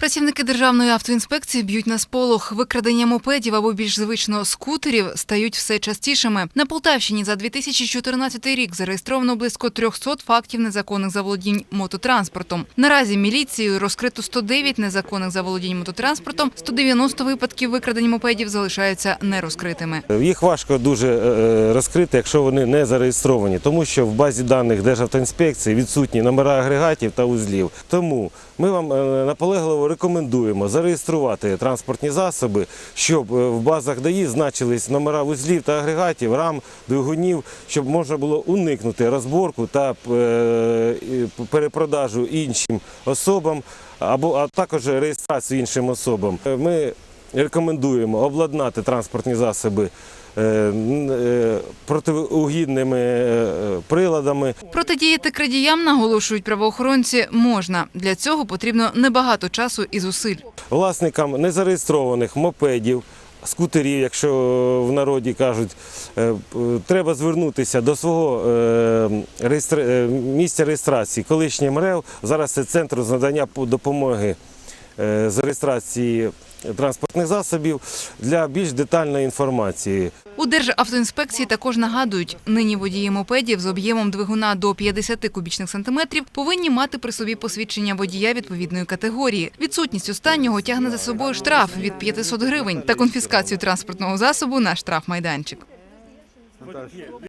Працівники державної автоінспекції б'ють на сполох. Викрадення мопедів або більш звично скутерів стають все частішими. На Полтавщині за 2014 рік зареєстровано близько 300 фактів незаконних заволодінь мототранспортом. Наразі міліцією розкрито 109 незаконних заволодінь мототранспортом, 190 випадків викрадень мопедів залишаються нерозкритими. Їх важко дуже е, розкрити, якщо вони не зареєстровані, тому що в базі даних Державтоінспекції відсутні номера агрегатів та узлів. Тому ми вам е, наполегливо рекомендуємо зареєструвати транспортні засоби, щоб е, в базах ДАІ значились номера вузлів та агрегатів, рам, двигунів, щоб можна було уникнути розборку та е, перепродажу іншим особам, або а також реєстрацію іншим особам. Е, Ми рекомендуємо обладнати транспортні засоби е, е, протиугідними е, приладами. Протидіяти крадіям, наголошують правоохоронці, можна. Для цього потрібно небагато часу і зусиль. Власникам незареєстрованих мопедів, скутерів, якщо в народі кажуть, треба звернутися до свого місця реєстрації. Колишній МРЕВ, зараз це центр з надання допомоги з реєстрації транспортних засобів для більш детальної інформації. У Державтоінспекції також нагадують, нині водії мопедів з об'ємом двигуна до 50 кубічних сантиметрів повинні мати при собі посвідчення водія відповідної категорії. Відсутність останнього тягне за собою штраф від 500 гривень та конфіскацію транспортного засобу на штрафмайданчик.